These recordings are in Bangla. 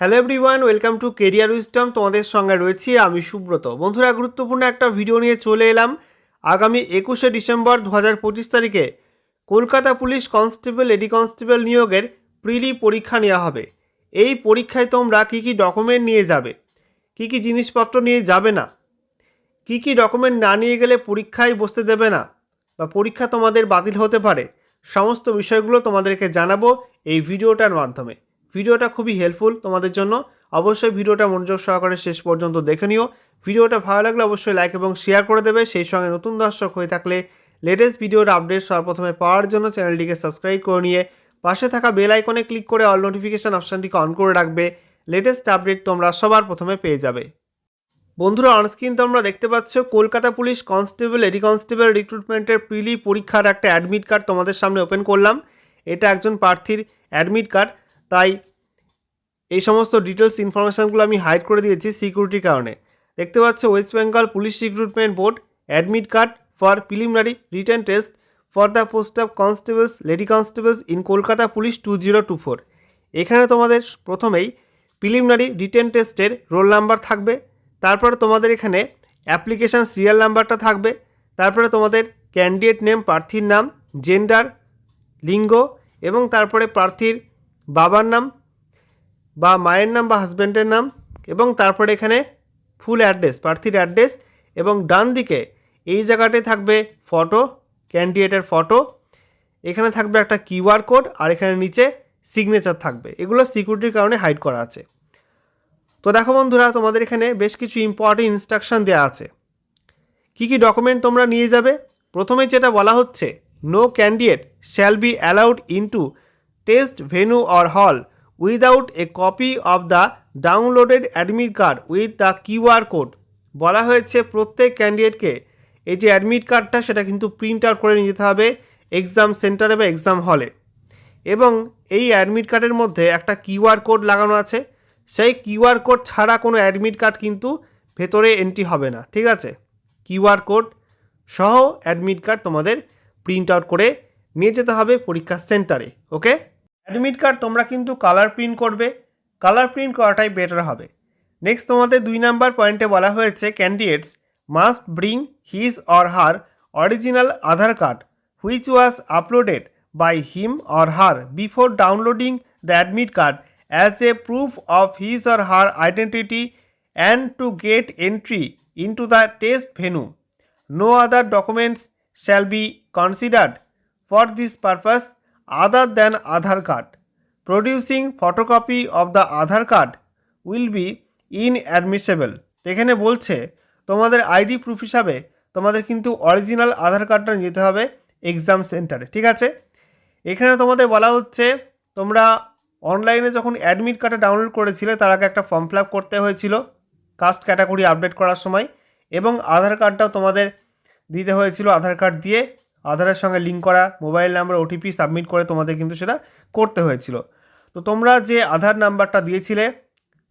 Hello everyone welcome to career wisdom তোমাদের সঙ্গে রয়েছি আমি সুব্রত। বন্ধুরা, গুরুত্বপূর্ণ একটা ভিডিও নিয়ে চলে এলাম। আগামী একুশে ডিসেম্বর দু হাজার পঁচিশ তারিখে Kolkata police constable, lady constable নিয়োগের প্রিলি পরীক্ষা নেওয়া হবে। এই পরীক্ষায় তোমরা কী কী ডকুমেন্ট নিয়ে যাবে? কী কী জিনিসপত্র নিয়ে যাবে না? কী কী ডকুমেন্ট না নিয়ে গেলে পরীক্ষায় বসতে দেবে না? বা পরীক্ষা তোমাদের বাতিল হতে পারে। সমস্ত বিষয়গুলো তোমাদেরকে জানাব এই ভিডিওটার মাধ্যমে। ভিডিওটা খুবই হেল্পফুল তোমাদের জন্য। অবশ্যই ভিডিওটা মনোযোগ সহকারে শেষ পর্যন্ত দেখে নিও। ভিডিওটা ভালো লাগলে অবশ্যই লাইক এবং শেয়ার করে দেবে। সেই সঙ্গে নতুন দর্শক হয়ে থাকলে লেটেস্ট ভিডিওর আপডেট সর্বপ্রথমে পাওয়ার জন্য চ্যানেলটিকে সাবস্ক্রাইব করে নিয়ে পাশে থাকা বেল আইকনে ক্লিক করে অল নোটিফিকেশান অপশানটিকে অন করে রাখবে। লেটেস্ট আপডেট তোমরা সবার প্রথমে পেয়ে যাবে। বন্ধুরা অনস্ক্রিন তোমরা দেখতে পাচ্ছ Kolkata police constable lady constable রিক্রুটমেন্টের prelim পরীক্ষার একটা অ্যাডমিট কার্ড তোমাদের সামনে ওপেন করলাম। এটা একজন প্রার্থীর অ্যাডমিট কার্ড তাই এই সমস্ত ডিটেলস ইনফরমেশানগুলো আমি হাইড করে দিয়েছি সিকিউরিটির কারণে। দেখতে পাচ্ছ West Bengal police recruitment board admit card for preliminary written test for the post of constables lady constables in Kolkata police two zero two four এখানে তোমাদের প্রথমেই প্রিলিমিনারি রিটার্ন টেস্টের রোল নাম্বার থাকবে, তারপরে তোমাদের এখানে অ্যাপ্লিকেশান সিরিয়াল নাম্বারটা থাকবে, তারপরে তোমাদের ক্যান্ডিডেট নেম প্রার্থীর নাম জেন্ডার লিঙ্গ এবং তারপরে প্রার্থীর বাবার নাম বা মায়ের নাম বা হাজব্যান্ডের নাম এবং তারপরে এখানে ফুল অ্যাড্রেস প্রার্থীর অ্যাড্রেস এবং ডান দিকে এই জায়গাটায় থাকবে ফটো ক্যান্ডিডেটের ফটো এখানে থাকবে একটা কিউআর কোড আর এখানে নিচে সিগনেচার থাকবে। এগুলো সিকিউরিটির কারণে হাইড করা আছে। তো দেখো বন্ধুরা, তোমাদের এখানে বেশ কিছু ইম্পর্টেন্ট ইনস্ট্রাকশন দেওয়া আছে। কী কী ডকুমেন্ট তোমরা নিয়ে যাবে? প্রথমে যেটা বলা হচ্ছে no candidate shall be allowed into test venue or hall without a copy of the downloaded admit card with the QR code. বলা হয়েছে প্রত্যেক ক্যান্ডিডেটকে এই যে অ্যাডমিট কার্ডটা, সেটা কিন্তু প্রিন্ট আউট করে নিয়ে যেতে হবে এক্সাম সেন্টারে বা এক্সাম হলে। এবং এই অ্যাডমিট কার্ডের মধ্যে একটা কিউআর কোড লাগানো আছে। সেই কিউআর কোড ছাড়া কোনো অ্যাডমিট কার্ড কিন্তু ভেতরে এন্ট্রি হবে না, ঠিক আছে? কিউআর কোড সহ অ্যাডমিট কার্ড তোমাদের প্রিন্ট আউট করে নিয়ে যেতে হবে পরীক্ষা সেন্টারে, ওকে? অ্যাডমিট কার্ড তোমরা কিন্তু কালার প্রিন্ট করবে। কালার প্রিন্ট করাটাই বেটার হবে। নেক্সট তোমাদের দুই নাম্বার পয়েন্টে বলা হয়েছে candidates must bring his or her original Aadhaar card which was uploaded by him or her before downloading the admit card as a proof of his or her identity and to get entry into the test venue no other documents shall be considered for this purpose. Other than Aadhaar card. Producing photocopy of the Aadhaar card will be inadmissible. এখানে বলছে, তোমাদের আইডি প্রুফ হিসাবে তোমাদের কিন্তু অরিজিনাল আধার কার্ডটা নিতে হবে এক্সাম সেন্টারে ঠিক আছে এখানে তোমাদের বলা হচ্ছে, তোমরা অনলাইনে যখন অ্যাডমিট কার্ডটা ডাউনলোড করেছিলে, তার আগে একটা ফর্ম ফিল করতে হয়েছিল কাস্ট ক্যাটাগরি আপডেট করার সময়, এবং আধার কার্ডটাও তোমাদের দিতে হয়েছিল আধার কার্ড দিয়ে আধারের সঙ্গে লিঙ্ক করা মোবাইল নাম্বার ওটিপি সাবমিট করে তোমাদের কিন্তু সেটা করতে হয়েছিল। তো তোমরা যে আধার নাম্বারটা দিয়েছিলে,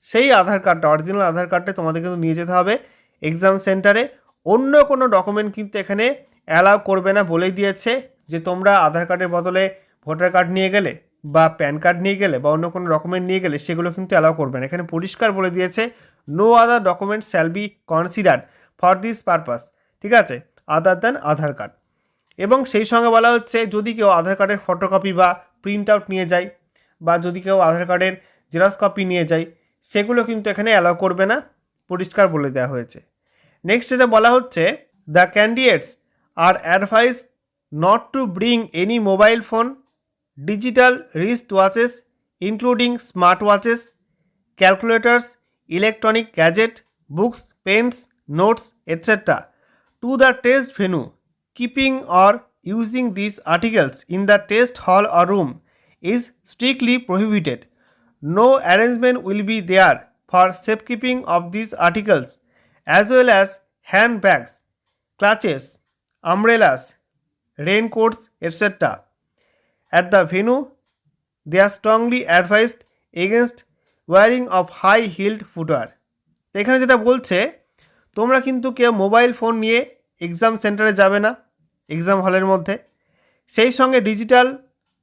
সেই আধার কার্ডটা অরিজিনাল আধার কার্ডটা তোমাদের কিন্তু নিয়ে যেতে হবে এক্সাম সেন্টারে অন্য কোনো ডকুমেন্ট কিন্তু এখানে অ্যালাউ করবে না বলেই দিয়েছে যে তোমরা আধার কার্ডের বদলে ভোটার কার্ড নিয়ে গেলে বা প্যান কার্ড নিয়ে গেলে বা অন্য কোনো ডকুমেন্ট নিয়ে গেলে সেগুলো কিন্তু অ্যালাউ করবে না। এখানে পরিষ্কার বলে দিয়েছে no other document shall be considered for this purpose ঠিক আছে? আদার দ্যান আধার কার্ড এবং সেই সঙ্গে বলা হচ্ছে, যদি কেউ আধার কার্ডের ফটোকপি বা প্রিন্ট আউট নিয়ে যায়, বা যদি কেউ আধার কার্ডের জেরক্স কপি নিয়ে যায়, সেগুলো কিন্তু এখানে অ্যালাউ করবে না, পরিষ্কার বলে দেওয়া হয়েছে নেক্সট যেটা বলা হচ্ছে the candidates are advised not to bring any mobile phone digital wrist watches including smart watches calculators electronic gadget books pens notes etc. To the test venue. Keeping or using these articles in the test hall or room is strictly prohibited. No arrangement will be there for safekeeping of these articles as well as handbags, clutches, umbrellas, raincoats, etc. At the venue, they are strongly advised against wearing of high-heeled footwear. এখানে যেটা বলছে তোমরা কিন্তু কেউ মোবাইল ফোন নিয়ে এক্সাম সেন্টারে যাবে না এক্সাম হলের মধ্যে। সেই সঙ্গে digital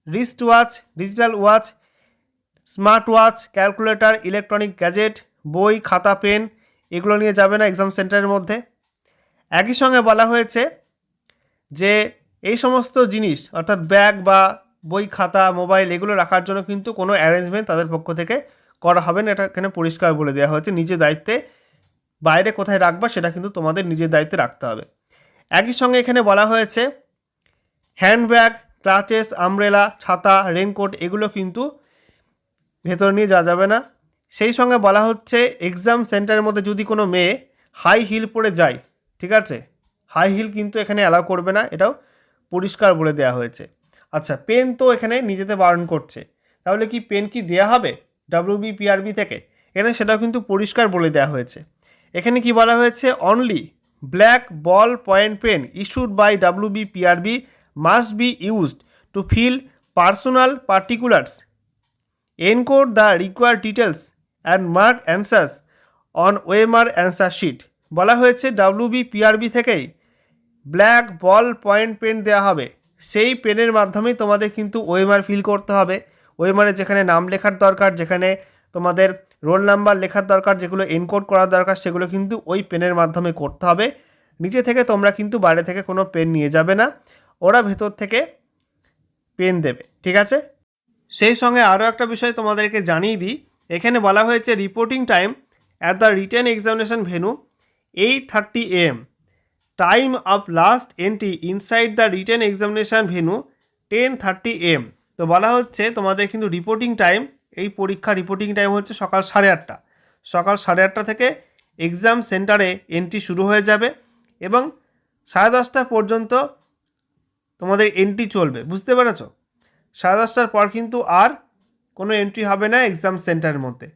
wrist watch digital watch smart watch calculator electronic gadget বই, খাতা পেন এগুলো নিয়ে যাবে না এক্সাম সেন্টারের মধ্যে। একই সঙ্গে বলা হয়েছে যে এই সমস্ত জিনিস, অর্থাৎ ব্যাগ বা বই, খাতা, মোবাইল এগুলো রাখার জন্য কিন্তু কোনো অ্যারেঞ্জমেন্ট তাদের পক্ষ থেকে করা হবে না। এটা এখানে পরিষ্কার বলে দেওয়া হয়েছে। নিজের দায়িত্বে বাইরে কোথায় রাখবা সেটা কিন্তু তোমাদের নিজের দায়িত্বে রাখতে হবে। একই সঙ্গে এখানে বলা হয়েছে, হ্যান্ডব্যাগ, ক্লাচেস, আমব্রেলা, ছাতা রেনকোট এগুলো কিন্তু ভেতর নিয়ে যাওয়া যাবে না। সেই সঙ্গে বলা হচ্ছে, এক্সাম সেন্টারের মধ্যে যদি কোনো মেয়ে হাই হিল পরে যায়, ঠিক আছে? হাই হিল কিন্তু এখানে অ্যালাউ করবে না, এটাও পরিষ্কার বলে দেওয়া হয়েছে। আচ্ছা পেন তো এখানে নিজেতে বারণ করছে। তাহলে কি পেন কি দেওয়া হবে ডাব্লিউবি পিআরবি থেকে? এখানে সেটাও কিন্তু পরিষ্কার বলে দেওয়া হয়েছে। এখানে কি বলা হয়েছে? Only black ball point pen issued by WB PRB must be used to fill personal particulars encode the required details, and mark answers on OMR answer sheet বলা হয়েছে ডাব্লিউবি পিআরবি থেকেই ব্ল্যাক বল পয়েন্ট পেন দেওয়া হবে। সেই পেনের মাধ্যমেই তোমাদের কিন্তু ওএমআর ফিল করতে হবে। ওয়েমারে যেখানে নাম লেখার দরকার, যেখানে তোমাদের রোল নাম্বার লেখার দরকার, যেগুলো এনকোড করার দরকার, সেগুলো কিন্তু ওই পেনের মাধ্যমে করতে হবে। নিচে থেকে তোমরা কিন্তু বাইরে থেকে কোনো পেন নিয়ে যাবে না। ওরা ভেতর থেকে পেন দেবে, ঠিক আছে? সেই সঙ্গে আরও একটা বিষয় তোমাদেরকে জানিয়ে দিই। এখানে বলা হয়েছে, reporting time at the written examination venue eight thirty AM. Time of last entry inside the written examination venue ten thirty AM. তো বলা হচ্ছে, তোমাদের কিন্তু রিপোর্টিং টাইম এই পরীক্ষা রিপোর্টিং টাইম হচ্ছে সকাল সাড়ে আটটা। সকাল সাড়ে আটটা থেকে এক্সাম সেন্টারে এন্ট্রি শুরু হয়ে যাবে এবং সাড়ে দশটা পর্যন্ত তোমাদের এন্ট্রি চলবে, বুঝতে পেরেছ? সাড়ে দশটার পর কিন্তু আর কোনো এন্ট্রি হবে না এক্সাম সেন্টারের মধ্যে।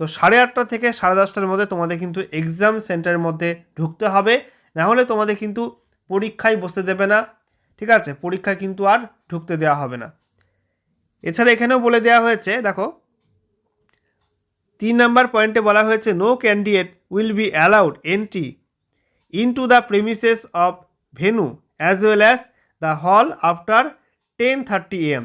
তো সাড়ে আটটা থেকে সাড়ে দশটার মধ্যে তোমাদের কিন্তু এক্সাম সেন্টারের মধ্যে ঢুকতে হবে, না হলে তোমাদের কিন্তু পরীক্ষায় বসতে দেবে না, ঠিক আছে? পরীক্ষায় কিন্তু আর ঢুকতে দেওয়া হবে না। এছাড়া এখানেও বলে দেওয়া হয়েছে, দেখো তিন নম্বর পয়েন্টে বলা হয়েছে no candidate will be allowed entry into the premises of venue as well as the hall after ten thirty AM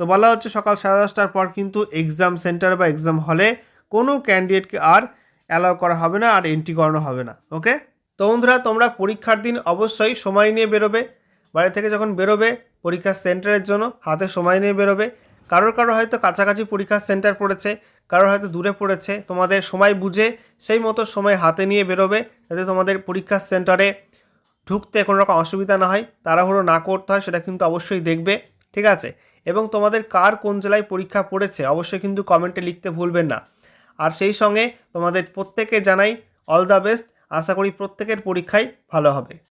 তো বলা হচ্ছে সকাল সাড়ে দশটার পর কিন্তু এক্সাম সেন্টার বা এক্সাম হলে কোনো ক্যান্ডিডেটকে আর অ্যালাউ করা হবে না, আর এন্ট্রি করানো হবে না। ওকে তো বন্ধুরা, তোমরা পরীক্ষার দিন অবশ্যই সময় নিয়ে বেরোবে। বাড়ি থেকে যখন বেরোবে পরীক্ষার সেন্টারের জন্য হাতে সময় নিয়ে বেরোবে। কারোর কারও হয়তো কাছাকাছি পরীক্ষার সেন্টার পড়েছে কারোর হয়তো দূরে পড়েছে, তোমাদের সময় বুঝে সেই মতো সময় হাতে নিয়ে বেরোবে যাতে তোমাদের পরীক্ষার সেন্টারে ঢুকতে কোনো রকম অসুবিধা না হয়, তাড়াহুড়ো না করতে হয়, সেটা কিন্তু অবশ্যই দেখবে, ঠিক আছে? এবং তোমাদের কার কোন জেলায় পরীক্ষা পড়েছে, অবশ্যই কিন্তু কমেন্টে লিখতে ভুলবেন না। আর সেই সঙ্গে তোমাদের প্রত্যেকে জানাই অল দ্য বেস্ট আশা করি প্রত্যেকের পরীক্ষাই ভালো হবে।